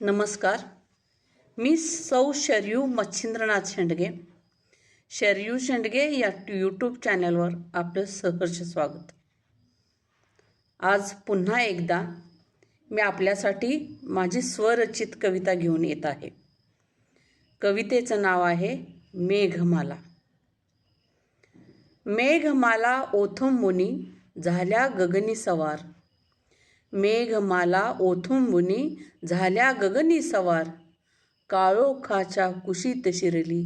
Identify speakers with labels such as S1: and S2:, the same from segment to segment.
S1: नमस्कार. मी सौ शरयू मच्छिंद्रनाथ शेंडगे. शरयू शेंडगे या यूट्यूब चॅनलवर आपलं सहर्ष स्वागत. आज पुन्हा एकदा मी आपल्यासाठी माझी स्वरचित कविता घेऊन येत आहे. कवितेचं नाव आहे मेघमाला. मेघमाला ओथंबुनी झाल्या गगनी सवार. मेघमाला ओथुंबुनी झाल्या गगनी सवार. काळोखाच्या कुशीत शिरली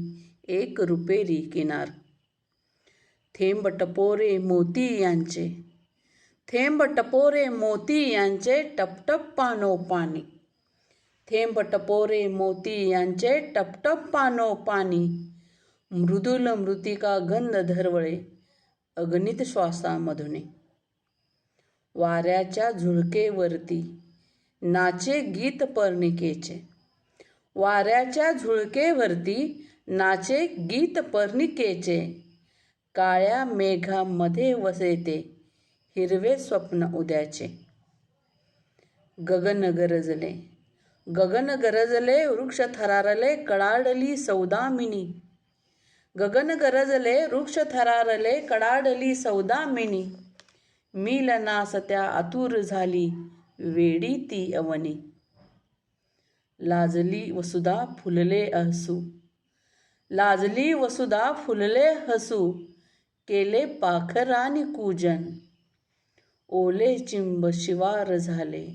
S1: एक रुपेरी किनार. थेंब टपोरे मोती यांचे. थेंब टपोरे मोती यांचे टपटप पानो पाणी थेंब टपोरे मोती यांचे टपटप पानो पाणी मृदुल मृतिका गंध धरवळे अगणित श्वासामधुने. वाऱ्याच्या झुळकेवरती. नाचे गीत पर्णिकेचे. वाऱ्याच्या झुळकेवरती नाचे गीत पर्णिकेचे. काळ्या मेघामध्ये वसेते हिरवे स्वप्न उद्याचे. गगन गरजले. गगन गरजले वृक्ष थरारले कडाडली सौदामिनी. गगन गरजले वृक्ष थरारले कडाडली सौदामिनी. मिलनासत्या आतुर झाली वेडी ती अवनी. लाजली वसुधा फुलले हसू लाजली वसुधा फुलले हसू केले पाखरानी कूजन. ओले चिंब शिवार झाले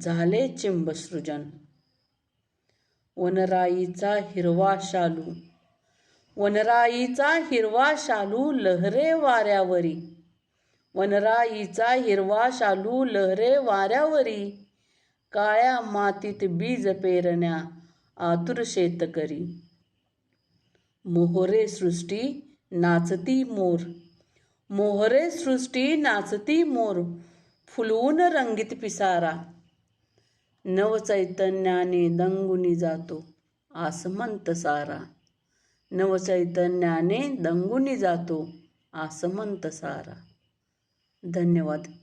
S1: झाले चिंब सृजन. वनराईचा हिरवा शालू. वनराईचा हिरवा शालू लहरे वाऱ्यावरी. वनराईचा हिरवा शालू लहरे वाऱ्यावरी काळ्या मातीत बीज पेरण्या आतुर शेतकरी मोहरे सृष्टी नाचती मोर मोहरे सृष्टी नाचती मोर फुलवून रंगीत पिसारा. नवचैतन्याने दंगुनी जातो आसमंत सारा. नवचैतन्याने दंगुनी जातो आसमंत सारा. धन्यवाद.